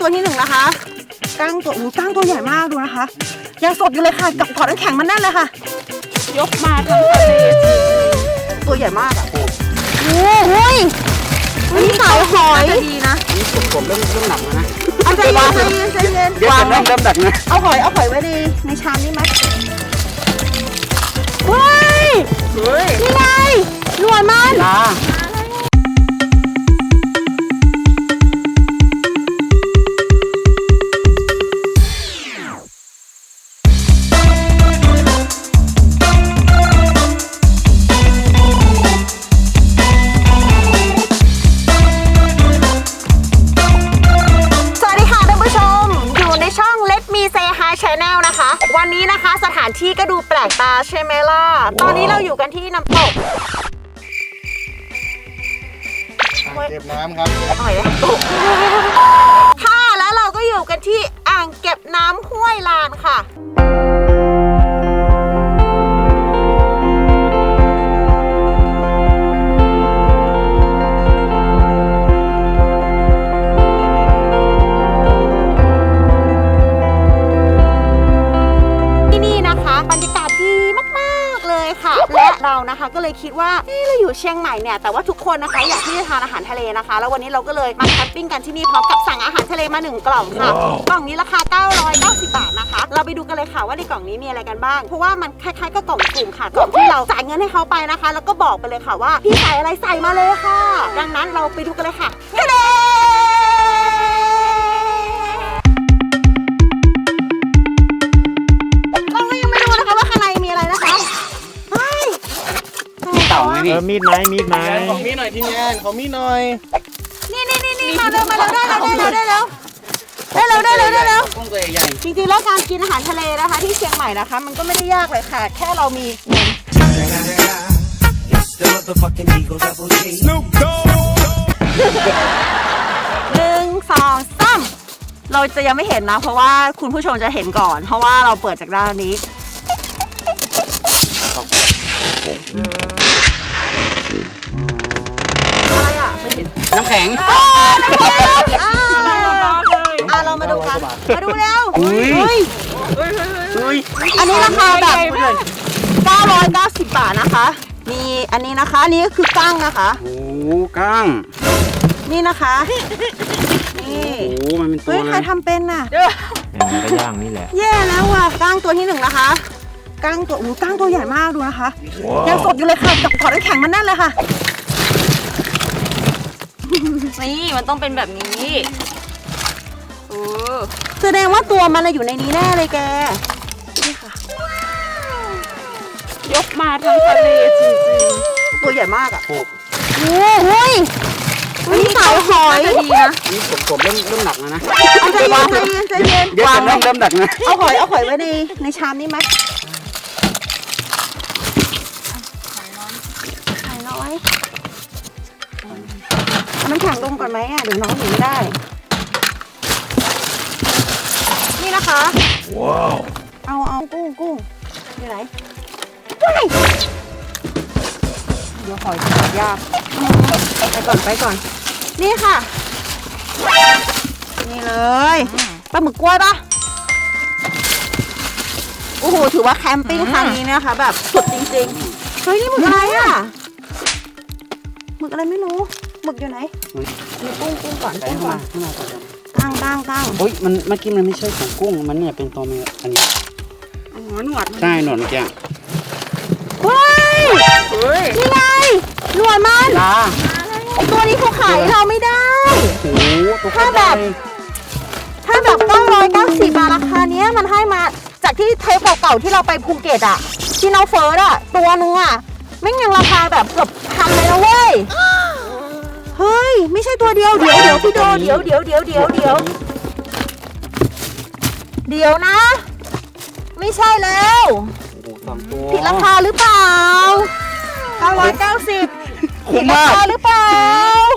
ตัวที่หนึ่งนะคะก้างตัวอู้ก้างตัวใหญ่มากดูนะคะ ยังสดอยู่เลยค่ะกับกอดน้ำแข็งมันแน่นเลยค่ะ ยกมาทั้งทะเลจริงตัวใหญ่มากอะโอ้โหเฮ้ยนี่สายหอยจะดีนะนี่ผมผมเริ่มเริ่มหนักแล้วนะเอาใจเย็นใจเย็นใจเย็นเดี๋ยววางจะเริ่มเริ่มหนักนะเอาหอยเอาหอยไว้ในในชามนี่ไหมเฮ้ยเฮ้ยนี่ไงหนวดมัน เรานะคะก็เลยคิดว่าเอ๊ะเราอยู่เชียงใหม่เนี่ยแต่ว่าทุกคนนะคะอยากที่จะทานอาหารทะเลนะคะ แล้ววันนี้เราก็เลยมาแคมปิ้งกันที่นี่พร้อมกับสั่งอาหารทะเลมาหนึ่งกล่องค่ะกล่องนี้ราคา 990 บาทนะคะ เราไปดูกันเลยค่ะว่าในกล่องนี้มีอะไรกันบ้าง เพราะว่ามันคล้ายๆกับกล่องสุ่มค่ะกล่องที่เราจ่ายเงินให้เขาไปนะคะ แล้วก็บอกไปเลยค่ะว่าพี่ใส่อะไรใส่มาเลยค่ะ ดังนั้นเราไปดูกันเลยค่ะ เต่าไหมเอนี่อมีดไหมมีดไหมของมีหน่อยทีมงานของมีหน่อยนี่นี่นี่นี่มาเร็วมาเร็วได้แล้วได้แล้วได้แล้วได้แล้วได้แล้วได้แล้วกุ้งตัวใหญ่จริงๆแล้วการกินอาหารทะเลนะคะ ที่เชียงใหม่นะคะ มันก็ไม่ได้ยากเลยค่ะ แค่เรามี It's the motherfucking Eagle Double G. หนึ่งสองสามเราจะยังไม่เห็นนะ เพราะว่าคุณผู้ชมจะเห็นก่อน เพราะว่าเราเปิดจากด้านนี้ ข็ง อ่าน้ำแข็งอ่าเลยอะเรามาดูกัน มาดูแล้วอุ้ย เฮ้ยเฮ้ยเฮ้ยเฮ้ยอุ้ยอันนี้ราคาแบบใหญ่มาก990 บาทนะคะ มีอันนี้นะคะ อันนี้ก็คือกั้งนะคะ โอ้โหก้างนี่นะคะ นี่โอ้โหมันเป็นตัเฮ้วยเลใครยทำเป็นน่ะเนี่ยมันก็ย่างนี่แหละ แย่แล้วว่ะกั้งตัวที่หนึ่งนะคะกั้งตัวอู้กั้งตัวใหญ่มากดูนะคะยังสดอยู่เลยค่ะกับกอดน้ำแข็งมันแน่นเลยค่ะ นี่มันต้องเป็นแบบนี้เออแสดงว่าตัวมันน่ะอยู่ในนี้แน่เลยแก นี่ค่ะ ยกมาทั้งทะเลจริงตัวใหญ่มากอะโอ้โอ้เฮ้ยวันนี้สายหอยๆจะดีนะนี่ผมผมเริ่มเริ่มหนักแล้วนะเอาใจเย็นใจเย็นใจเย็นเดี๋ยวจะเริ่มเริ่มหนักนะ เอาหอยเอาหอยไว้ในในชามนี้ไหม เอาน้ำแข็งลงก่อนไหมอะเดี๋ยวน้องหนีไม่ได้ นี่นะคะ ว้าว เอาเอากุ้งกุ้งอยู่ไหนว้ายเดี๋ยวหอยหอยากไปก่อนไปก่อน นี่ค่ะ นี่เลยปลาหมึกกล้วยปะโอ้โห ถือว่าแคมปิ้งครั้งนี้นะคะ แบบสุดจริงๆ เฮ้ย นี่หมึกอะไรอะหมึกอะไรไม่รู้ หมึกอยู่ไหนมีกุ้งกุ้งก่อนใส่กุ้งเข้าก่อมานเข้ามาก่อนตั้งตั้งตั้งโอ้ยมันเมื่อกี้มันไม่ใช่ของกุ้ง มันเนี่ยเป็นตัวเมียอันนี้อ๋อหนวดใช่หนอนเมื่อกี้เฮ้ยเฮ้ยนี่ไงหนวดมันลาไอตัวนี้เขาขายเราไม่ได้ โอ้โหตัวถ้าแบบ ถ้าแบบ990บาทราคาเนี้ยมันให้มาจากที่เทปเก่าๆที่เราไปภูเก็ตอะที่น้องเฟิร์สอะตัวนึงอะไม่งยังราคาแบบเกือบพันเลยนะเว้ย เฮ้ย ไม่ใช่ตัวเดียว เดี๋ยวเดี๋ยวพี่โดเดี๋ยวเดี๋ยวเดี๋ยวเดี๋ยวเดี๋ยวเดี๋ยวนะ ไม่ใช่แล้ว โอ้โหสองตัว ผิดราคาหรือเปล่า 990 คุ้ผิมดรามากคาหรือเปล่า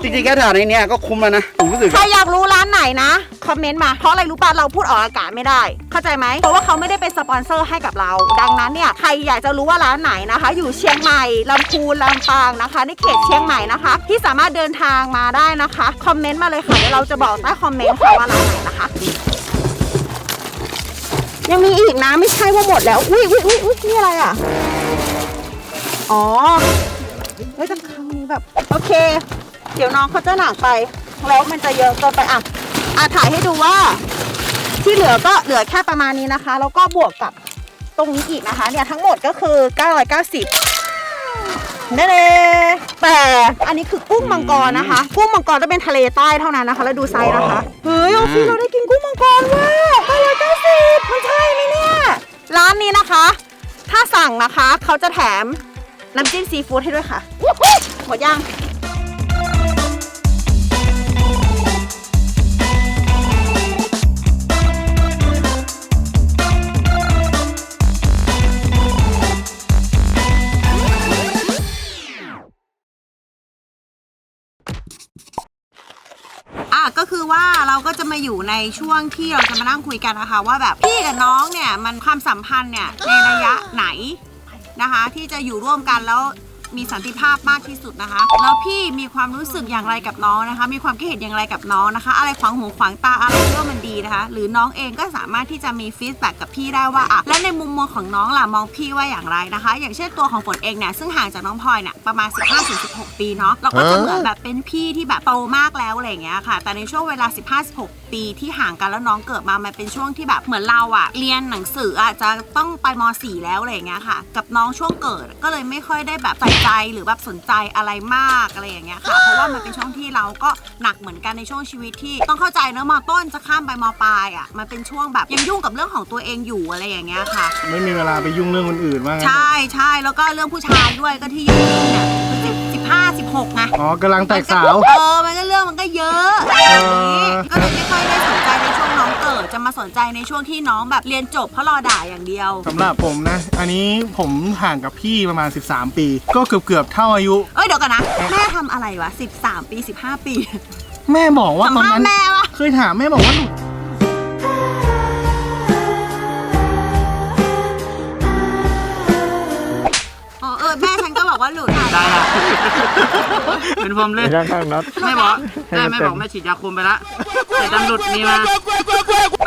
จริงๆแค่ถามในเนี้ยก็คุ้มแล้วนะผมรู้สึก ใครอยากรู้ร้านไหนนะ คอมเมนต์มา เพราะอะไรรู้ป่ะ เราพูดออกอากาศไม่ได้ เข้าใจไหม เพราะว่าเขาไม่ได้เป็นสปอนเซอร์ให้กับเรา ดังนั้นเนี่ย ใครอยากจะรู้ว่าร้านไหนนะคะ อยู่เชียงใหม่ลำพูนลำปางนะคะ ในเขตเชียงใหม่นะคะ ที่สามารถเดินทางมาได้นะคะ คอมเมนต์มาเลยค่ะเดี๋ยวเราจะบอกใต้คอมเมนต์ค่ะว่าร้านไหนนะคะ ยังมีอีกนะไม่ใช่ว่าหมดแล้ว อุ้ยอุ้ยอุ้ยอุ้ยนี่อะไรอะ อ๋อเฮ้ยแต่ครั้งนี้ แบบโอเค เดี๋ยวน้องเขาจะหนักไปแล้วมันจะเยอะเกินไปอะอะถ่ายให้ดูว่า ที่เหลือก็เหลือแค่ประมาณนี้นะคะ แล้วก็บวกกับตรงนี้อีกนะคะ เนี่ยทั้งหมดก็คือ 990นั่นเองแต่อันนี้คือกุ้งมังกรนะคะ กุ้งมังกรจะเป็นทะเลใต้เท่านั้นนะคะ แล้วดูไซส์นะคะ เฮ้ยออฟฟี่เราได้กินกุ้งมังกรเว้ย990มันใช่ไหมเนี่ย ร้านนี้นะคะ ถ้าสั่งนะคะเขาจะแถมน้ำจิ้มซีฟู้ดให้ด้วยค่ะ หมดยังอะก็คือว่าเราก็จะมาอยู่ในช่วงที่เราจะมานั่งคุยกันนะคะว่าแบบพี่กับน้องเนี่ยมันความสัมพันธ์เนี่ยในระยะไหนนะคะ ที่จะอยู่ร่วมกันแล้ว มีสันติภาพมากที่สุดนะคะ แล้วพี่มีความรู้สึกอย่างไรกับน้องนะคะ มีความคิดเห็นอย่างไรกับน้องนะคะ อะไรขวางหูขวางตาอะไรที่ว่ามันดีนะคะ หรือน้องเองก็สามารถที่จะมีฟีดแบ็กกับพี่ได้ว่าอะและในมุมมองของน้องล่ะมองพี่ว่าอย่างไรนะคะ อย่างเช่นตัวของฝนเองเนี่ยซึ่งห่างจากน้องพลอยเนี่ยประมาณ 15-16 ปีเนาะเราก็จะเหมือนแบบเป็นพี่ที่แบบโตมากแล้วอะไรอย่างเงี้ยค่ะ แต่ในช่วงเวลา 15-16ปีที่ห่างกันแล้วน้องเกิดมา มันเป็นช่วงที่แบบเหมือนเราอะเรียนหนังสืออะจะต้องไปม .4 แล้วอะไรอย่างเงี้ยค่ะ กับน้องช่วงเกิดก็เลยไม่ค่อยได้แบบใส่ใจหรือแบบสนใจอะไรมากอะไรอย่างเงี้ยค่ะ เพราะว่ามันเป็นช่วงที่เราก็หนักเหมือนกันในช่วงชีวิตที่ต้องเข้าใจเนอะมต้นจะข้ามไปมปลายอะมันเป็นช่วงแบบยังยุ่งกับเรื่องของตัวเองอยู่อะไรอย่างเงี้ยค่ะ ไม่มีเวลาไปยุ่งเรื่องคนอื่นว่างั้นใช่ใช่แล้วก็เรื่องผู้ชายด้วยก็ที่ยุ่งๆเนี่ยสิบสิบห้าสิบหกไงอ๋อกำลังแตกสาว เออมันก็เรื่องมันก็เยอะอย่างนี้ก็เลยไม่ค่อยได้สนใจในช่วง น้องเกิดจะมาสนใจในช่วงที่น้องแบบเรียนจบเพราะรอด่าอย่างเดียว สำหรับผมนะ อันนี้ผมห่างกับพี่ประมาณ 13 ปี ก็เกือบเกือบๆเท่าอายุ เอ้ยเดี๋ยวกันนะ แม่ทำอะไรวะ 13 ปี 15 ปี แม่บอกว่าสัมตอนภาษนั้น ณ์แม่วะ เคยถามแม่บอกว่าหลุด อกว่าหลุดได้ละเป็นผมเลยไม่ได้ข้างน็อตแม่บอกให้แม่มันแม่เต็มบอกแม่ฉีดยาคุมไปละแต่ดันหลุดนี่มา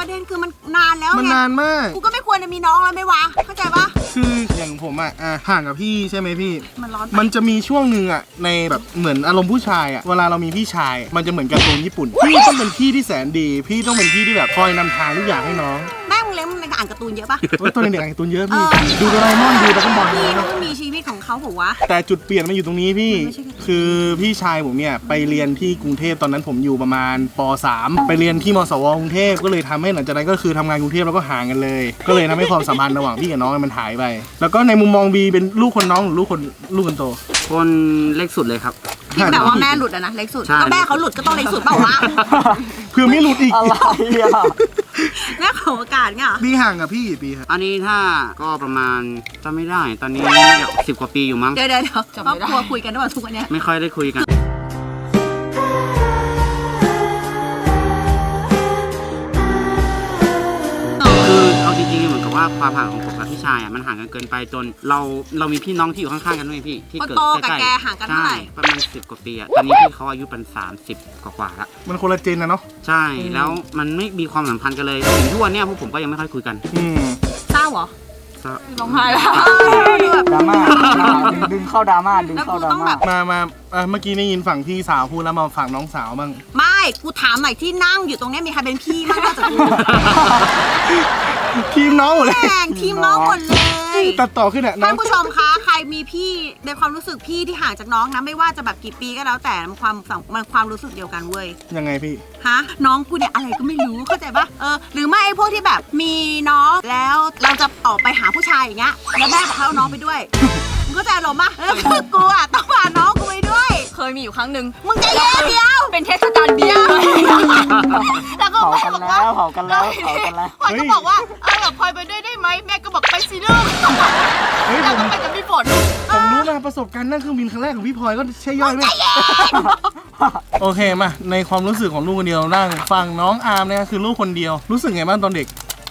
ประเด็นคือมันนานแล้วมันไงนานมาก กูก็ไม่ควรจะมีน้องแล้วไม่วะ เข้าใจปะคืออย่างผมอะอะห่างกับพี่ใช่ไหมพี่ มันร้อน มันจะมีช่วงหนึ่งอะในแบบเหมือนอารมณ์ผู้ชายอะเวลาเรามีพี่ชาย มันจะเหมือนการ์ตูนญี่ปุ่น พี่ต้องเป็นพี่ที่แสนดี พี่ต้องเป็นพี่ที่แบบคอยนำทางทุกอย่างให้น้องแม่มึง เลี้ยงมึงในอ่านการ์ตูนเยอะปะ โอ้ยตอนเด็กๆอ่านการ์ตูนเยอะพี่ เออ ดูโดราเอมอนดูดราก้อนบอลพี่นะเขาก็มีชีวิตของเขาบอกว่า แต่จุดเปลี่ยนมาอยู่ตรงนี้พี่ไม่ใช่แค่ คือพี่ชายผมเนี่ยไปเรียนที่กรุงเทพตอนนั้นผมอยู่ประมาณป .3 ไปเรียนที่มสวกรุงเทพก็เลยทำให้หลังจากนั้นก็คือทำงานกรุงเทพแล้วก็ห่างกันเลย ก็เลยทำให้ความสัมพันธ์ระหว่างพี่กับน้องมันหายไป แล้วก็ในมุมมองบีเป็นลูกคนน้องหรือลูกคนลูกคนโต คนเล็กสุดเลยครับ ที่แบบว่าแม่หลุดอะนะเล็กสุดใช่ ก็แม่เขาหลุดก็ต้องเล็กสุดเปล่าวะเพื่อไม่หลุดอีกแม่ขอโอกาสเงี้ยเหรอพี่ห่างกับพี่กี่ปีครับอันนี้ถ้าก็ประมาณจำไม่ได้ ตอนนี้สิบกว่าปีอยู่มั้ง เดี๋ยวเดี๋ยวเดี๋ยวครอบครัวคุยกันด้วยทุกวันเนี้ยไม่ค่อยได้คุยกัน คือเอาจริงๆเหมือนกับว่าความห่างของผมกับพี่ ชายอะมันห่างกันเกินไปจน เราเรามีพี่น้องที่อยู่ข้างๆกันด้วยพี่ที่คนเกิดโตกับใกล้แกห่างกันเท่าใช่ไหร่ประมาณสิบกว่าปีอะตอนนี้พี่เขาอายุเป็นสามสิบกว่าๆละ มันคนละเจนนะเนาะใช่ แล้วมันไม่มีความสัมพันธ์กันเลยถึงทุกวันเนี้ยพวกผมก็ยังไม่ค่อยคุยกันอืมเศร้าเหรอก็ร้องไห้แล้วดูแบบดราม่าดึงดึงเข้าดราม่าดึงแล้วเข้ากูดราต้องม่า แบบ มามาเอ่อเมื่อกี้ได้ยินฝั่งพี่สาวพูดแล้วมาฝั่งน้องสาวบ้างไม่ กูถามหน่อยที่นั่งอยู่ตรงเนี้ยมีใครเป็นพี่มากนอกจากกู ทีมน้องหมดเลยแม่งทีมน้องหมดเลย ตัดต่อขึ้นอะน้อท่างนผู้ชมคะ ใครมีพี่ในความรู้สึกพี่ที่ห่างจากน้องนะไม่ว่าจะแบบกี่ปีก็แล้วแต่มันความมันความรู้สึกเดียวกันเว้ย ยังไงพี่ ฮะน้องกูเนี่ยอะไรก็ไม่รู้เข้าใจปะเออหรือไม่ไอ้พวกที่แบบมีน้องแล้วเราจะออกไปหาผู้ชายอย่างเงี้ยแล้วแม่บอกให้เอาน้องไปด้วยมึงเข้าใจอารมณ์ปะเออคือกูอะต้องพาน้องกูไปด้วย เคยมีอยู่ครั้งหนึ่งมึงใจเย็นเดียว เป็นเทศกาลเดียวแล้วก็เผาแม่กันบอกแล้ว่า วเผากันแล้วเผากันแล้ว พลอยก็บอกว่าเออแบบพลอยไปด้วยได้ไหมแม่ก็บอกไปสิลูกเฮ้ยแล้วผก็มไปกับพี่ฝนผมรู้มาประสบการณ์นั่งเครื่องบินครั้งแรกของพี่พลอยก็ใช่ย่อยไหมโอเคมาในความรู้สึกของลูกคนเดียวนั่งฟังน้องอาร์มเนี่ยคือลูกคนเดียวรู้สึกไงบ้างตอนเด็ก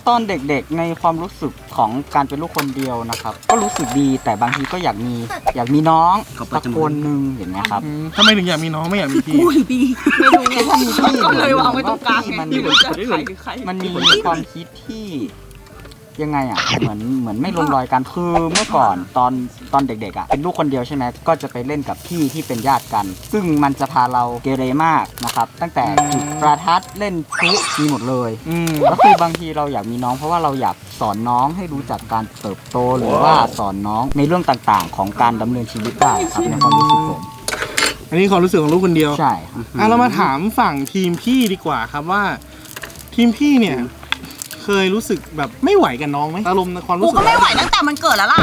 ตอนเด็กๆในความรู้สึกของการเป็นลูกคนเดียวนะครับ ก็รู้สึกดีแต่บางทีก็อยากมีอยากมีน้องเขาเปิสัดกจมูกคนหนึ่งอย่างเงี้ยครับ อืมทำไมถึงอยากมีน้องไม่อยากมีพี่ไม่รู้ไงถ้ามีพี่ก็เลยวางไว้ตรงกลางไงมันไม่รู้จะใครหรือใคร มันมีความคิดที่ ยังไงอะเหมือนเหมือนไม่ลงรอยกันคือเมื่อก่อนตอนตอนเด็กๆอะเป็นลูกคนเดียวใช่ไหมก็จะไปเล่นกับพี่ที่เป็นญาติกัน ซึ่งมันจะพาเราเกเรมากนะครับ ตั้งแต่จุดประทัดเล่นพลุมีหมดเลยอืมก็คือบางทีเราอยากมีน้องเพราะว่าเราอยากสอนน้องให้รู้จักการเติบโตหรือว่าสอนน้องในเรื่องต่างๆ ของการดำเนินชีวิตได้ครับในความรู้สึกผมอันนี้ความรู้สึกของลูกคนเดียวใช่ครับอะเรามาถามฝั่งทีมพี่ดีกว่าครับว่า ทีมพี่เนี่ย เคยรู้สึกแบบไม่ไหวกับน้องไหมอารมณ์ในความกูรู้สึกก็ไม่ไหวตั้งแต่มันเกิดแล้วล่ะ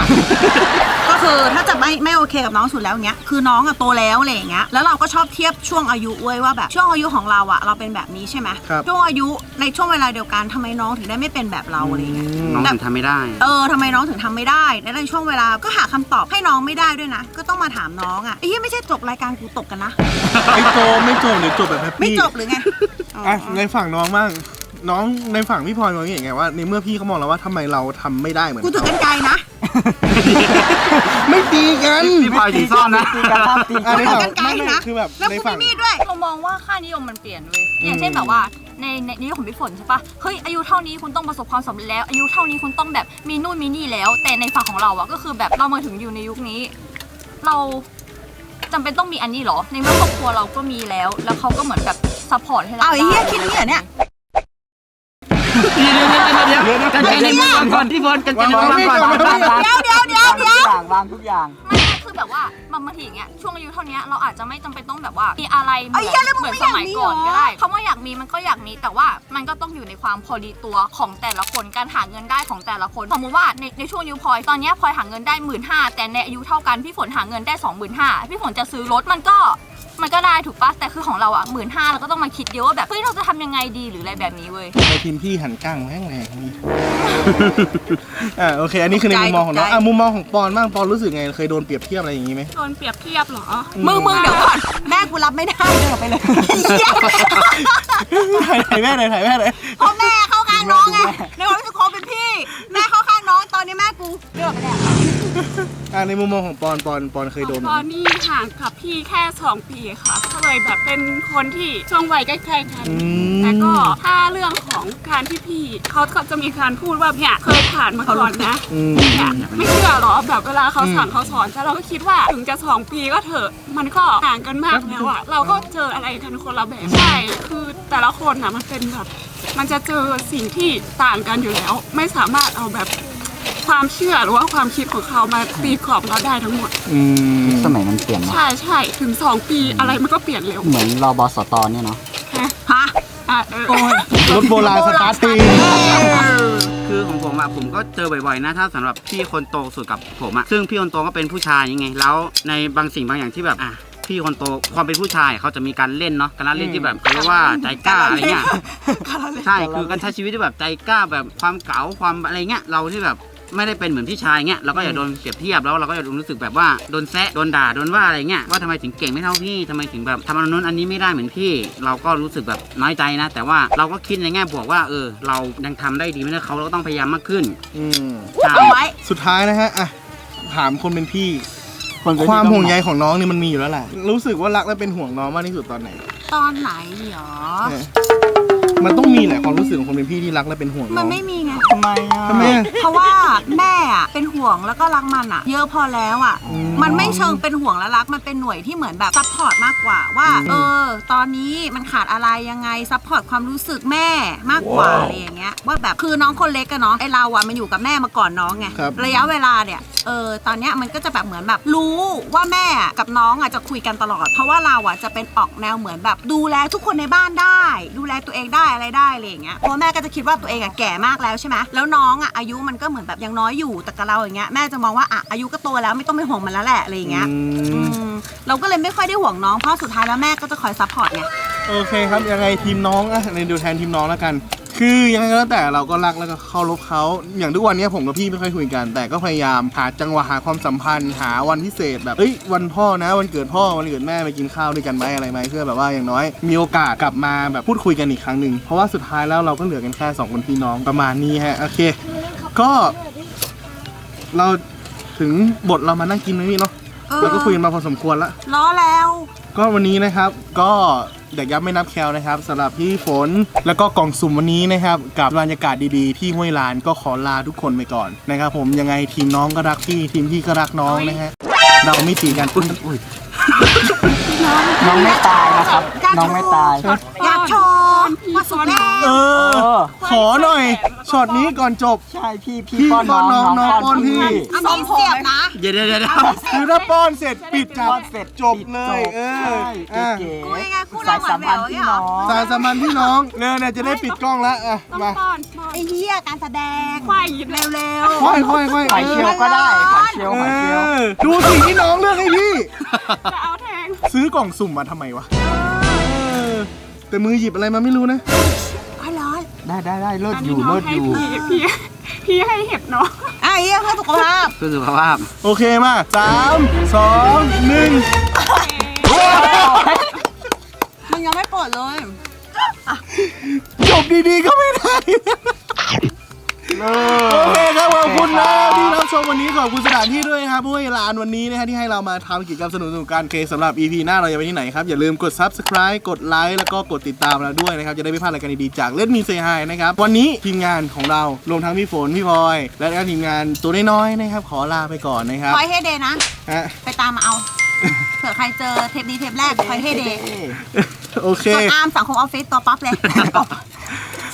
ก็คือถ้าจะไม่ไม่โอเคกับน้องสุดแล้วเงี้ย คือน้องอะโตแล้วอะไรอย่างเงี้ย แล้วเราก็ชอบเทียบช่วงอายุเว้ยว่าแบบช่วงอายุของเราอะเราเป็นแบบนี้ใช่ไหมครับช่วงอายุในช่วงเวลาเดียวกันทำไมน้องถึงได้ไม่เป็นแบบเราอะไรเงี้ย น้องถึงทำไม่ได้ เออทำไมน้องถึงทำไม่ได้ และในช่วงเวลาก็หาคำตอบให้น้องไม่ได้ด้วยนะ ก็ต้องมาถามน้องอะไอ้ยี่ไม่ใช่จบรายการกูตกกันนะ ไม่จบไม่จบหรือจบแบบแฮปไม่ปี้จบหรือไงอ๋ออะในฝั่งน้องบ้าง น้องในฝั่งพี่พลอยมองอย่างไงว่าในเมื่อพี่เขามองแล้วว่าทำไมเราทำไม่ได้เหมือนกูถือกันไกลนะไม่ตีกันพี่พลอยสีซ่อนนะตีกันครับตีอะกันในฝั่งกันไกลไม่ไม่นะคือแบบแล้วในกูฝั่มีงมีดด้วย เรามองว่าค่านิยมมันเปลี่ยนเว้ยอย่างเช่นแบบว่าในในนิยมของพี่ฝนใช่ปะเฮ้ยอายุเท่านี้คุณต้องประสบความสำเร็จแล้ว อายุเท่านี้คุณต้องแบบมีนู่นมีนี่แล้ว แต่ในฝั่งของเราอะก็คือแบบเรามาถึงอยู่ในยุคนี้ เราจำเป็นต้องมีอันนี้เหรอ ในเมื่อครอบครัวเราก็มีแล้ว แล้วเขาก็เหมือนแบบซัพพอร์ตให้เราเอาไอ้เหี้ยได้คิดนี่เหรอเนี่ย เดี๋ยวเดี๋ยวเดี๋ยว กันใจในมือวางก่อนพี่พลกันใจในมือวางก่อนเดี๋ยวเดี๋ยวเดี๋ยวเดี๋ยว วางวางทุกอย่างไม่ไม่คือแบบว่ามันบางทีอย่างเงี้ยช่วงอายุเท่านี้เราอาจจะไม่จำเป็นต้องแบบว่ามีอะไรเหมืไอ้อนเหี้ยแล้วมึงเหมือนไม่สยากมัยก่อนเหรอ ก็ได้คำว่าอยากมีมันก็อยากมีแต่ว่ามันก็ต้องอยู่ในความพอดีตัวของแต่ละคนการหาเงินได้ของแต่ละคนสมมติว่าในในช่วงอายุพลอยตอนเนี้ยพลอยหาเงินได้หมื่นห้าแต่ในอายุเท่ากันพี่ฝนหาเงินได้สองหมื่นห้าพี่ฝนจะซื้อรถมันก็ มันก็ได้ถูกปะแต่คือของเราอะหมื่นห้าเราก็ต้องมาคิดเยอะว่าแบบเฮ้ยเราจะทำยังไงดีหรืออะไรแบบนี้เว้ย ในทีมพี่หันก้างแรงแรงนี่ อ่าโอเค อันนี้คือในมุมมองของน้องอะมุมมองของปอนบ้างปอนรู้สึกไงเคยโดนเปรียบเทียบอะไรอย่างนี้ไหมโดนเปรียบเทียบเหรอ มึงมึงเดี๋ยวก่อนแม่กูรับไม่ได้เดินออกไปเลยเหี้ยถ่ายถ่ายแม่เลยถ่ายแม่เลย เพราะแม่เข้าข้างน้องไงในความรู้สึกของเป็นพี่ แม่เข้าข้าง น้องตอนนี้แม่กูเดินออกไปแล้วอ่าในมุมมองของปอนปอนปอนเคยโดนไหมตอนนี้ห่างกับพี่แค่ 2 ปีค่ะ ก็เลยแบบเป็นคนที่ช่วงวัยใกล้ๆกันอืม แต่ก็ถ้าเรื่องของการที่พี่เขาก็จะมีการพูดว่าเนี่ยเคยผ่านมาก่อนนะอืม เนี่ยไม่เชื่อหรอแบบเวลาเขาอืมสั่งเขาสอนแต่เราก็คิดว่าถึงจะสองปีก็เถอะมันก็ห่างกันมากแล้วอะเราก็เจออะไรกันคนละแบบใช่คือแต่ละคนอะมันเป็นแบบ มันจะเจอสิ่งที่ต่างกันอยู่แล้ว ไม่สามารถเอาแบบ ความเชื่อหรือว่าความคิดของเขามาตีกรอบเราได้ทั้งหมด อืมสมัยมันเปลี่ยนเนอะใช่ใช่ถึง2ปีอะไรมันก็เปลี่ยนเร็วเหมือนรอบสตเนี่ยเนาะ ฮะฮะอะเออรถโบราณสตาร์ทตีคือของผมอะผมก็เจอบ่อยๆนะถ้าสำหรับพี่คนโตสุดกับผมอะซึ่งพี่คนโตก็เป็นผู้ชายยังไง แล้วในบางสิ่งบางอย่างที่แบบอะพี่คนโตความเป็นผู้ชายเขาจะมีการเล่นเนาะการเล่นที่แบบเขาเรียกว่าใจกล้าอะไรเงี้ย ใช่ คือการใช้ชีวิตที่แบบใจกล้าแบบความเก๋าความอะไรเงี้ย เราที่แบบ ไม่ได้เป็นเหมือนพี่ชายเงี้ยเราก็อย่าโดนเปรียบเทียบแล้วเราก็อย่ารู้สึกแบบว่าโดนแซะโดนด่าโดนว่าอะไรเงี้ยว่าทำไมถึงเก่งไม่เท่าพี่ทำไมถึงแบบทำอันนู้นอันนี้ไม่ได้เหมือนพี่ เราก็รู้สึกแบบน้อยใจนะ แต่ว่าเราก็คิดในแง่บวกว่าเออ เรายังทำได้ดีไม่ได้เขาเราก็ต้องพยายามมากขึ้นอืมใช่ เอาไว้ สุดท้ายนะฮะอะถามคนเป็นพี่คนเป็นพี่ความต้องห่วงใยของน้องนี่มันมีอยู่แล้วแหละรู้สึกว่ารักและเป็นห่วงน้องมากที่สุดตอนไหนตอนไหนเหรอเนี่ย มันต้องมีแหละความรู้สึกของคนเป็นพี่ที่รักและเป็นห่วงน้มัอนง ไม่มีไง ทำไมอะทำไมอะเพราะว่าแม่อะเป็นห่วงแล้วก็รักมันอะเยอะพอแล้วอะอืม มันไม่เชิงเป็นห่วงและรักมันเป็นหน่วยที่เหมือนแบบซัพพอร์ตมากกว่าว่าอืมเออ ตอนนี้มันขาดอะไรยังไงซัพพอร์ตความรู้สึกแม่มากกว่าอะไรอย่างเงี้ยว่าแบบคือน้องคนเล็กอะเนาะไอเราอะมันอยู่กับแม่มาก่อนน้องไงครับ ระยะเวลาเนี่ยเออตอนเนี้ยมันก็จะแบบเหมือนแบบรู้ว่าแม่กับน้องอะจะคุยกันตลอด เพราะว่าเราอะจะเป็นออกแนวเหมือนแบบดูแลทุกคนในบ้านได้ ดูแลตัวเองได้อะไรได้อะไรอย่างเงี้ยเพราะแม่ก็จะคิดว่าตัวเองอะแก่มากแล้วใช่ไหมแล้วน้องอะอายุมันก็เหมือนแบบยังน้อยอยู่แต่กับเราอย่างเงี้ยแม่จะมองว่าอะอายุก็โตแล้วไม่ต้องไปห่วงมันแล้วแหละอะไรอย่างเงี้ยอือืมมเราก็เลยไม่ค่อยได้ห่วงน้องเพราะสุดท้ายแล้วแม่ก็จะคอยซัพพอร์ตไง โอเคครับยังไงทีมน้องอะในดูแทนทีมน้องแล้วกันท คือยังไงก็แล้วแต่เราก็รักแล้วก็เคารพเขาอย่างทุกวันเนี้ยผมกับพี่ไม่ค่อยคุยกัน แต่ก็พยายามหาจังหวะหาความสัมพันธ์หาวันพิเศษแบบเอ้ยวันพ่อนะวันเกิดพ่อวันเกิดแม่ไปกินข้าวด้วยกันไหมอะไรไหมเพื่อแบบว่าอย่างน้อย มีโอกาสกลับมาแบบพูดคุยกันอีกครั้งหนึ่งเพราะว่าสุดท้ายแล้วเราก็เหลือกันแค่สองคนพี่น้องประมาณนี้ฮะโอเค ก็ เราถึงบทเรามานั่งกินไหมพี่เนาะเราก็คุยกันมาพอสมควรละ ล้อแล้ว ก็วันนี้นะครับก็ เดี๋ยับไม่นับแคลนะครับสำหรับพี่ฝนแล้วก็กล่องสุ่มวันนี้นะครับกับบรรยากาศดีๆที่ห้วยลานก็ขอลาทุกคนไปก่อนนะครับผมยังไงทีมน้องก็รักพี่ทีมพี่ก็รักน้องนะฮะเราไม่ตีกันอุ้ยอุ้ยน้องไม่ตายนะครับน้องไม่ตาย อยากโชว์มาสุดแรกเอเอออขอหน่อยช็อตนี้ก่อนจบ ใช่พี่พี่พี่ป้อนน้องป้อนน้องน้องน้องป้อนป้อนพี่พี่อันนี้เสียบนะ เดี๋ยวเดี๋ยวเดี๋ยวคือถ้าป้อนเสร็จปิดจับป้อนเสร็จจบเลย เออใช่อะเก๋กูยังไงคู่ๆเราสายหวานแหววสัมพันธ์พี่น้อง สายสัมพันธ์พี่น้องเนี่ยเนี่ยจะได้ปิดกล้องแล้วอะต้องมาป้อนป้อนไอ้เหี้ยการแสดงควายหยิบเร็วเร็วค่อยค่อยค่อยหอยเชลลก็ได้หอยเชลลหอยเชลลเออดูสิที่น้องเลือกให้พี่ จะเอาแทงซื้อกล่องสุ่มมาทำไมวะเออ แต่มือหยิบอะไรมาไม่รู้นะๆค่อยร้อนได้ได้ได้เลิศอันอนี้ยู่น้อเลิงศให้อยู่พี่พี่พี่ให้เห็บน้องอะไอ้เหี้ยเพื่อสุขภาพ เพื่อสุขภาพ โอเคมาสามสองหนึ่งมันยังไม่เปิดเลย จบดีๆก็ไม่ได้ โอเคครับขอบคุณนะที่รับชมวันนี้ขอบคุณสถานที่ด้วยครับด้วยลานวันนี้นะฮะที่ให้เรามาทำกิจกรรมสนุกๆกันโอเคสำหรับ EP หน้าเราจะไปที่ไหนครับ อย่าลืมกด Subscribe กดไลค์แล้วก็กดติดตามเราด้วยนะครับ จะได้ไม่พลาดรายการดีๆจากเล่นมีเซฮายนะครับ วันนี้ทีมงานของเรารวมทั้งพี่ฝนพี่พลอย และก็ทีมงานตัวน้อยๆนะครับ ขอลาไปก่อนนะครับคอยให้เดย์นะ ฮะไปตามมาเอา เผื่อใครเจอเทปนี้เทปแรกคอยให้เดย์โอเค ส่วนอาร์มสังคมออฟฟิศตัวปั๊บเลย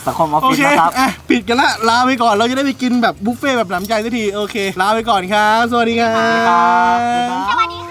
สังคมออฟโอฟิศเคนะครับ อะปิดกันละ ลาไปก่อน เราจะได้ไปกินแบบบุฟเฟ่ต์แบบหนำใจสักที โอเค ลาไปก่อนครับ สวัสดีครับสวัสดีครับสวัสดี